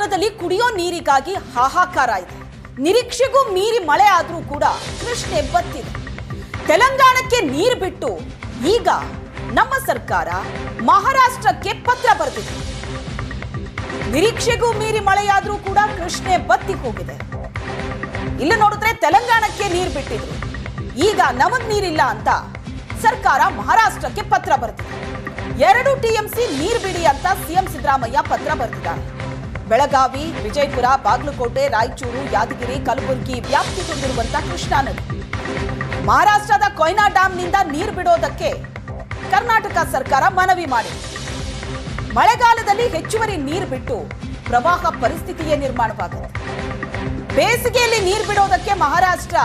ಮಹಾರಾಷ್ಟ್ರದಲ್ಲಿ ಕುಡಿಯೋ ನೀರಿಗಾಗಿ ಹಾಹಾಕಾರ ಇದೆ. ನಿರೀಕ್ಷೆಗೂ ಮೀರಿ ಮಳೆ ಆದರೂ ಕೂಡ ಕೃಷ್ಣೆ ಬತ್ತಿದೆ. ತೆಲಂಗಾಣಕ್ಕೆ ನೀರು ಬಿಟ್ಟು ಈಗ ನಮ್ಮ ಸರ್ಕಾರ ಮಹಾರಾಷ್ಟ್ರಕ್ಕೆ ಪತ್ರ ಬರೆದಿದೆ. ನಿರೀಕ್ಷೆಗೂ ಮೀರಿ ಮಳೆಯಾದರೂ ಕೂಡ ಕೃಷ್ಣೆ ಬತ್ತಿ ಹೋಗಿದೆ. ಇಲ್ಲಿ ನೋಡಿದ್ರೆ ತೆಲಂಗಾಣಕ್ಕೆ ನೀರು ಬಿಟ್ಟಿದ್ರು. ಈಗ ನಮಗ್ ನೀರಿಲ್ಲ ಅಂತ ಸರ್ಕಾರ ಮಹಾರಾಷ್ಟ್ರಕ್ಕೆ ಪತ್ರ ಬರೆದಿದೆ. ಎರಡು ಟಿಎಂಸಿ ನೀರು ಬಿಡಿ ಅಂತ ಸಿಎಂ ಸಿದ್ದರಾಮಯ್ಯ ಪತ್ರ ಬರೆದಿದ್ದಾರೆ. ಬೆಳಗಾವಿ, ವಿಜಯಪುರ, ಬಾಗಲಕೋಟೆ, ರಾಯಚೂರು, ಯಾದಗಿರಿ, ಕಲಬುರಗಿ ವ್ಯಾಪ್ತಿ ಹೊಂದಿರುವಂತಹ ಕೃಷ್ಣಾ ನದಿ. ಮಹಾರಾಷ್ಟ್ರದ ಕೊಯ್ನಾ ಡ್ಯಾಂನಿಂದ ನೀರು ಬಿಡೋದಕ್ಕೆ ಕರ್ನಾಟಕ ಸರ್ಕಾರ ಮನವಿ ಮಾಡಿದೆ. ಮಳೆಗಾಲದಲ್ಲಿ ಹೆಚ್ಚುವರಿ ನೀರು ಬಿಟ್ಟು ಪ್ರವಾಹ ಪರಿಸ್ಥಿತಿಯೇ ನಿರ್ಮಾಣವಾಗುತ್ತೆ. ಬೇಸಿಗೆಯಲ್ಲಿ ನೀರು ಬಿಡೋದಕ್ಕೆ ಮಹಾರಾಷ್ಟ್ರ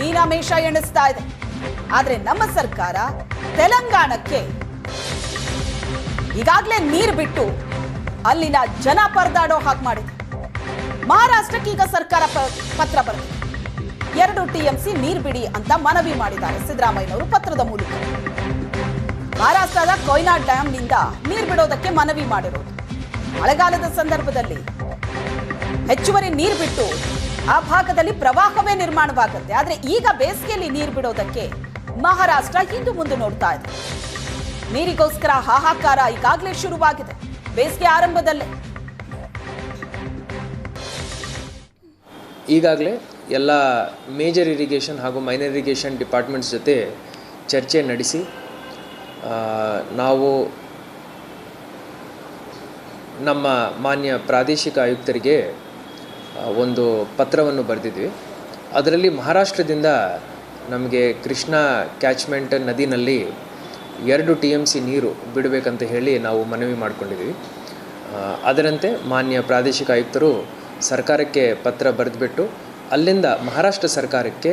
ಮೀನಾಮೇಷ ಎಣಿಸ್ತಾ ಇದೆ. ಆದರೆ ನಮ್ಮ ಸರ್ಕಾರ ತೆಲಂಗಾಣಕ್ಕೆ ಈಗಾಗಲೇ ನೀರು ಬಿಟ್ಟು ಅಲ್ಲಿನ ಜನ ಪರದಾಡೋ ಹಾಗೆ ಮಾಡಿದೆ ಮಹಾರಾಷ್ಟ್ರಕ್ಕೆ ಈಗ ಸರ್ಕಾರ ಪತ್ರ ಬರುತ್ತೆ ಎರಡು ಟಿಎಂಸಿ ನೀರು ಬಿಡಿ ಅಂತ ಮನವಿ ಮಾಡಿದ್ದಾರೆ ಸಿದ್ದರಾಮಯ್ಯನವರು ಪತ್ರದ ಮೂಲಕ. ಮಹಾರಾಷ್ಟ್ರದ ಕೊಯ್ನಾ ಡ್ಯಾಂನಿಂದ ನೀರು ಬಿಡೋದಕ್ಕೆ ಮನವಿ ಮಾಡಿರೋದು. ಮಳೆಗಾಲದ ಸಂದರ್ಭದಲ್ಲಿ ಹೆಚ್ಚುವರಿ ನೀರು ಬಿಟ್ಟು ಆ ಭಾಗದಲ್ಲಿ ಪ್ರವಾಹವೇ ನಿರ್ಮಾಣವಾಗುತ್ತೆ. ಆದ್ರೆ ಈಗ ಬೇಸಿಗೆಯಲ್ಲಿ ನೀರು ಬಿಡೋದಕ್ಕೆ ಮಹಾರಾಷ್ಟ್ರ ಹಿಂದು ಮುಂದೆ ನೋಡ್ತಾ ಇದೆ. ನೀರಿಗೋಸ್ಕರ ಹಾಹಾಕಾರ ಈಗಾಗಲೇ ಶುರುವಾಗಿದೆ. ಬೇಸಿಗೆ ಆರಂಭದಲ್ಲೇ. ಈಗಾಗಲೇ ಎಲ್ಲ ಮೇಜರ್ ಇರಿಗೇಷನ್ ಹಾಗೂ ಮೈನರ್ ಇರಿಗೇಷನ್ ಡಿಪಾರ್ಟ್ಮೆಂಟ್ಸ್ ಜೊತೆ ಚರ್ಚೆ ನಡೆಸಿ ನಾವು ನಮ್ಮ ಮಾನ್ಯ ಪ್ರಾದೇಶಿಕ ಆಯುಕ್ತರಿಗೆ ಒಂದು ಪತ್ರವನ್ನು ಬರೆದಿದ್ವಿ. ಅದರಲ್ಲಿ ಮಹಾರಾಷ್ಟ್ರದಿಂದ ನಮಗೆ ಕೃಷ್ಣಾ ಕ್ಯಾಚ್ಮೆಂಟ್ ನದಿನಲ್ಲಿ ಎರಡು ಟಿ ಎಂ ಸಿ ನೀರು ಬಿಡಬೇಕಂತ ಹೇಳಿ ನಾವು ಮನವಿ ಮಾಡಿಕೊಂಡಿದ್ದೀವಿ ಅದರಂತೆ ಮಾನ್ಯ ಪ್ರಾದೇಶಿಕ ಆಯುಕ್ತರು ಸರ್ಕಾರಕ್ಕೆ ಪತ್ರ ಬರೆದುಬಿಟ್ಟು ಅಲ್ಲಿಂದ ಮಹಾರಾಷ್ಟ್ರ ಸರ್ಕಾರಕ್ಕೆ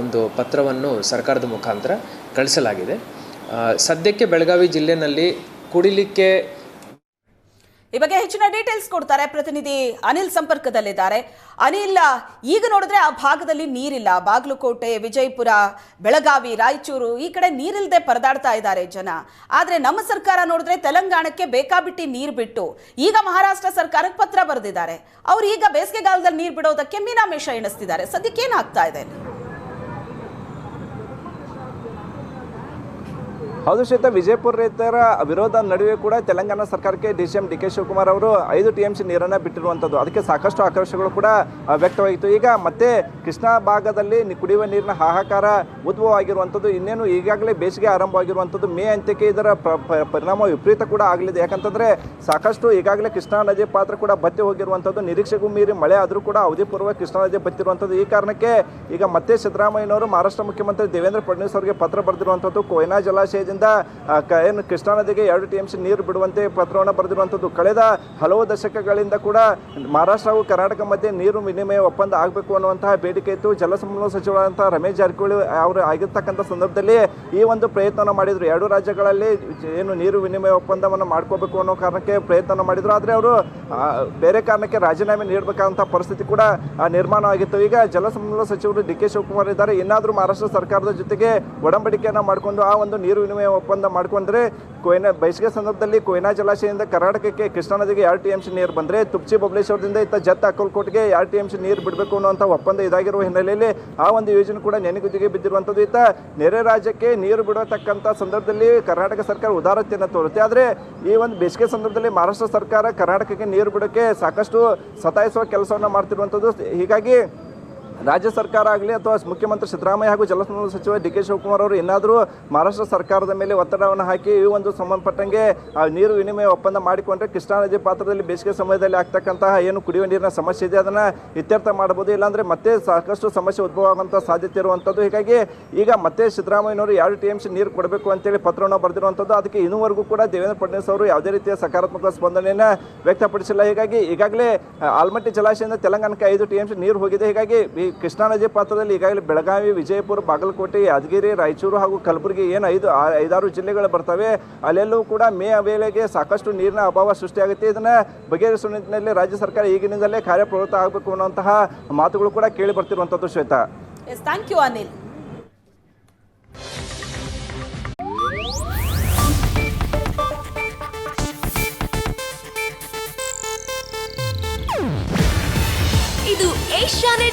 ಒಂದು ಪತ್ರವನ್ನು ಸರ್ಕಾರದ ಮುಖಾಂತರ ಕಳಿಸಲಾಗಿದೆ. ಸದ್ಯಕ್ಕೆ ಬೆಳಗಾವಿ ಜಿಲ್ಲೆಯಲ್ಲಿ ಕುಡಿಲಿಕ್ಕೆ ಈ ಬಗ್ಗೆ ಹೆಚ್ಚಿನ ಡೀಟೇಲ್ಸ್ ಕೊಡ್ತಾರೆ. ಪ್ರತಿನಿಧಿ ಅನಿಲ್ ಸಂಪರ್ಕದಲ್ಲಿದ್ದಾರೆ. ಅನಿಲ್, ಈಗ ನೋಡಿದ್ರೆ ಆ ಭಾಗದಲ್ಲಿ ನೀರಿಲ್ಲ. ಬಾಗಲಕೋಟೆ, ವಿಜಯಪುರ, ಬೆಳಗಾವಿ, ರಾಯಚೂರು ಈ ಕಡೆ ನೀರಿಲ್ಲದೆ ಪರದಾಡ್ತಾ ಇದ್ದಾರೆ ಜನ. ಆದರೆ ನಮ್ಮ ಸರ್ಕಾರ ನೋಡಿದ್ರೆ ತೆಲಂಗಾಣಕ್ಕೆ ಬೇಕಾಬಿಟ್ಟಿ ನೀರು ಬಿಟ್ಟು ಈಗ ಮಹಾರಾಷ್ಟ್ರ ಸರ್ಕಾರಕ್ಕೆ ಪತ್ರ ಬರೆದಿದ್ದಾರೆ. ಅವ್ರು ಈಗ ಬೇಸಿಗೆಗಾಲದಲ್ಲಿ ನೀರು ಬಿಡೋದಕ್ಕೆ ಮೀನಾಮೇಷ ಎಣಿಸ್ತಿದ್ದಾರೆ. ಸದ್ಯಕ್ಕೆ ಏನಾಗ್ತಾ ಇದೆ ಹೌದು ಶ್ವೇತ ವಿಜಯಪುರ ರೈತರ ವಿರೋಧ ನಡುವೆ ಕೂಡ ತೆಲಂಗಾಣ ಸರ್ಕಾರಕ್ಕೆ D C M D K Shivakumar ಅವರು ಐದು ಟಿ ಎಂ ಸಿ ನೀರನ್ನು ಬಿಟ್ಟಿರುವಂಥದ್ದು. ಅದಕ್ಕೆ ಸಾಕಷ್ಟು ಆಕ್ರೋಶಗಳು ಕೂಡ ವ್ಯಕ್ತವಾಯಿತು ಈಗ ಮತ್ತೆ ಕೃಷ್ಣಾ ಭಾಗದಲ್ಲಿ ಕುಡಿಯುವ ನೀರಿನ ಹಾಹಾಕಾರ ಉದ್ಭವ ಆಗಿರುವಂಥದ್ದು ಇನ್ನೇನು ಈಗಾಗಲೇ ಬೇಸಿಗೆ ಆರಂಭವಾಗಿರುವಂಥದ್ದು. ಮೇ ಅಂತ್ಯಕ್ಕೆ ಇದರ ಪ್ರ- ಪರಿಣಾಮ ವಿಪರೀತ ಕೂಡ ಆಗಲಿದೆ. ಯಾಕಂತಂದರೆ ಸಾಕಷ್ಟು ಈಗಾಗಲೇ ಕೃಷ್ಣಾ ನದಿ ಪಾತ್ರ ಕೂಡ ಬತ್ತಿ ಹೋಗಿರುವಂಥದ್ದು. ನಿರೀಕ್ಷೆಗೂ ಮೀರಿ ಮಳೆ ಆದರೂ ಕೂಡ ಅವಧಿಪೂರ್ವ ಕೃಷ್ಣಾ ನದಿ ಬತ್ತಿರುವಂಥದ್ದು. ಈ ಕಾರಣಕ್ಕೆ ಈಗ ಮತ್ತೆ ಸಿದ್ದರಾಮಯ್ಯನವರು, ಮಹಾರಾಷ್ಟ್ರ ಮುಖ್ಯಮಂತ್ರಿ ದೇವೇಂದ್ರ ಫಡ್ನವೀಸ್ ಅವರಿಗೆ ಪತ್ರ ಬರೆದಿರುವಂಥದ್ದು. ಕೊಯ್ನಾ ಜಲಾಶಯದಿಂದ ಕ- ಏನು ಕೃಷ್ಣಾ ನದಿಗೆ ಎರಡು ಟಿ ಎಂ ಸಿ ನೀರು ಬಿಡುವಂತೆ ಪತ್ರವನ್ನು ಬರೆದಿರುವಂಥದ್ದು. ಕಳೆದ ಹಲವು ದಶಕಗಳಿಂದ ಕೂಡ ಮಹಾರಾಷ್ಟ್ರ ಹಾಗೂ ಕರ್ನಾಟಕ ಮಧ್ಯೆ ನೀರು ವಿನಿಮಯ ಒಪ್ಪಂದ ಆಗಬೇಕು ಅನ್ನುವಂತಹ ಬೇಡಿಕೆ ಇತ್ತು. ಜಲಸಂಪನ್ಮೂಲ ಸಚಿವರಾದಂತಹ ರಮೇಶ್ ಜಾರಕಿಹೊಳಿ ಅವರು ಆಗಿರ್ತಕ್ಕಂಥ ಸಂದರ್ಭದಲ್ಲಿ ಈ ಒಂದು ಪ್ರಯತ್ನ ಮಾಡಿದ್ರು. ಎರಡು ರಾಜ್ಯಗಳಲ್ಲಿ ಏನು ನೀರು ವಿನಿಮಯ ಒಪ್ಪಂದವನ್ನು ಮಾಡ್ಕೋಬೇಕು ಅನ್ನೋ ಕಾರಣಕ್ಕೆ ಪ್ರಯತ್ನ ಮಾಡಿದ್ರು. ಆದರೆ ಅವರು ಬೇರೆ ಕಾರಣಕ್ಕೆ ರಾಜೀನಾಮೆ ನೀಡಬೇಕಾದಂಥ ಪರಿಸ್ಥಿತಿ ಕೂಡ ನಿರ್ಮಾಣ ಆಗಿತ್ತು ಈಗ ಜಲಸಂಪನ್ಮೂಲ ಸಚಿವರು ಡಿ ಕೆ ಶಿವಕುಮಾರ್ ಇದ್ದಾರೆ. ಇನ್ನಾದರೂ ಮಹಾರಾಷ್ಟ್ರ ಸರ್ಕಾರದ ಜೊತೆಗೆ ಒಡಂಬಡಿಕೆಯನ್ನು ಮಾಡಿಕೊಂಡು ಆ ಒಂದು ನೀರು ವಿನಿಮಯ ಒಪ್ಪಂದ ಮಾಡ್ಕೊಂಡ್ರೆ ಕೊಯ್ನಾ, ಬೇಸಿಗೆ ಸಂದರ್ಭದಲ್ಲಿ ಕೊಯ್ನಾ ಜಲಾಶಯದಿಂದ ಕರ್ನಾಟಕಕ್ಕೆ ಕೃಷ್ಣಾ ನದಿಗೆ ಎರಡು ಟಿ ಎಂ ಸಿ ನೀರು ಬಂದರೆ ತುಪ್ಚಿ ಬಬಲೇಶ್ವರದಿಂದ ಇತ್ತ ಜತ್ ಅಕ್ಕಲ್ಕೋಟ್ಗೆ ಎರಡು ಟಿ ಎಂ ಸಿ ನೀರು ಬಿಡಬೇಕು ಅನ್ನುವಂಥ ಒಪ್ಪಂದ ಇದಾಗಿರುವ ಹಿನ್ನೆಲೆಯಲ್ಲಿ ಆ ಒಂದು ಯೋಜನೆ ಕೂಡ ನೆನೆಗುದಿಗೆ ಬಿದ್ದಿರುವಂಥದ್ದು. ಇತ್ತ ನೆರೆ ರಾಜ್ಯಕ್ಕೆ ನೀರು ಬಿಡತಕ್ಕಂಥ ಸಂದರ್ಭದಲ್ಲಿ ಕರ್ನಾಟಕ ಸರ್ಕಾರ ಉದಾರತೆಯನ್ನು ತೋರುತ್ತೆ. ಆದರೆ ಈ ಒಂದು ಬೇಸಿಗೆ ಸಂದರ್ಭದಲ್ಲಿ ಮಹಾರಾಷ್ಟ್ರ ಸರ್ಕಾರ ಕರ್ನಾಟಕಕ್ಕೆ ನೀರು ಬಿಡೋಕ್ಕೆ ಸಾಕಷ್ಟು ಸತಾಯಿಸುವ ಕೆಲಸವನ್ನು ಮಾಡ್ತಿರುವಂಥದ್ದು. ಹೀಗಾಗಿ ರಾಜ್ಯ ಸರ್ಕಾರ ಆಗಲಿ ಅಥವಾ ಮುಖ್ಯಮಂತ್ರಿ ಸಿದ್ದರಾಮಯ್ಯ ಹಾಗೂ ಜಲಸಂಪನ್ಮೂಲ ಸಚಿವ ಡಿ ಕೆ ಶಿವಕುಮಾರ್ ಅವರು ಏನಾದರೂ ಮಹಾರಾಷ್ಟ್ರ ಸರ್ಕಾರದ ಮೇಲೆ ಒತ್ತಡವನ್ನು ಹಾಕಿ ಈ ಒಂದು ಸಂಬಂಧಪಟ್ಟಂಗೆ ನೀರು ವಿನಿಮಯ ಒಪ್ಪಂದ ಮಾಡಿಕೊಂಡ್ರೆ ಕೃಷ್ಣಾ ನದಿ ಪಾತ್ರದಲ್ಲಿ ಬೇಸಿಗೆ ಸಮಯದಲ್ಲಿ ಆಗ್ತಕ್ಕಂತಹ ಏನು ಕುಡಿಯುವ ನೀರಿನ ಸಮಸ್ಯೆ ಇದೆ, ಅದನ್ನು ಇತ್ಯರ್ಥ ಮಾಡಬಹುದು. ಇಲ್ಲಾಂದರೆ ಮತ್ತೆ ಸಾಕಷ್ಟು ಸಮಸ್ಯೆ ಉದ್ಭವ ಆಗುವಂಥ ಸಾಧ್ಯತೆ ಇರುವಂಥದ್ದು. ಹೀಗಾಗಿ ಈಗ ಮತ್ತೆ ಸಿದ್ದರಾಮಯ್ಯನವರು ಎರಡು ಟಿ ಎಂ ಸಿ ನೀರು ಕೊಡಬೇಕು ಅಂತೇಳಿ ಪತ್ರವನ್ನು ಬರೆದಿರುವಂಥದ್ದು. ಅದಕ್ಕೆ ಇನ್ನೂವರೆಗೂ ಕೂಡ ದೇವೇಂದ್ರ ಫಡ್ನವೀಸ್ ಅವರು ಯಾವುದೇ ರೀತಿಯ ಸಕಾರಾತ್ಮಕ ಸ್ಪಂದನೆಯನ್ನು ವ್ಯಕ್ತಪಡಿಸಿಲ್ಲ. ಹೀಗಾಗಿ ಈಗಾಗಲೇ ಆಲ್ಮಟ್ಟಿ ಜಲಾಶಯದಿಂದ ತೆಲಂಗಾಣಕ್ಕೆ ಐದು ಟಿ ಎಂ ಸಿ ನೀರು ಹೋಗಿದೆ. ಹೀಗಾಗಿ ಈ ಕೃಷ್ಣಾ ನದಿ ಪಾತ್ರದಲ್ಲಿ ಈಗಾಗಲೇ ಬೆಳಗಾವಿ ವಿಜಯಪುರ ಬಾಗಲಕೋಟೆ ಯಾದಗಿರಿ ರಾಯಚೂರು ಹಾಗೂ ಕಲಬುರಗಿ ಏನು ಐದು ಐದಾರು ಜಿಲ್ಲೆಗಳು ಬರ್ತವೆ. ಅಲ್ಲೆಲ್ಲೂ ಕೂಡ ಮೇ ವೇಳೆಗೆ ಸಾಕಷ್ಟು ನೀರಿನ ಅಭಾವ ಸೃಷ್ಟಿಯಾಗುತ್ತೆ. ಇದನ್ನು ಬಗೆಹರಿಸುವ ನಿಟ್ಟಿನಲ್ಲಿ ರಾಜ್ಯ ಸರ್ಕಾರ ಈಗಿನಿಂದಲೇ ಕಾರ್ಯಪ್ರವೃತ್ತ ಆಗಬೇಕು ಅನ್ನುವಂತಹ ಮಾತುಗಳು ಕೂಡ ಕೇಳಿ ಬರ್ತಿರುವಂಥದ್ದು Shweta. Yes thank you Anil ಇದು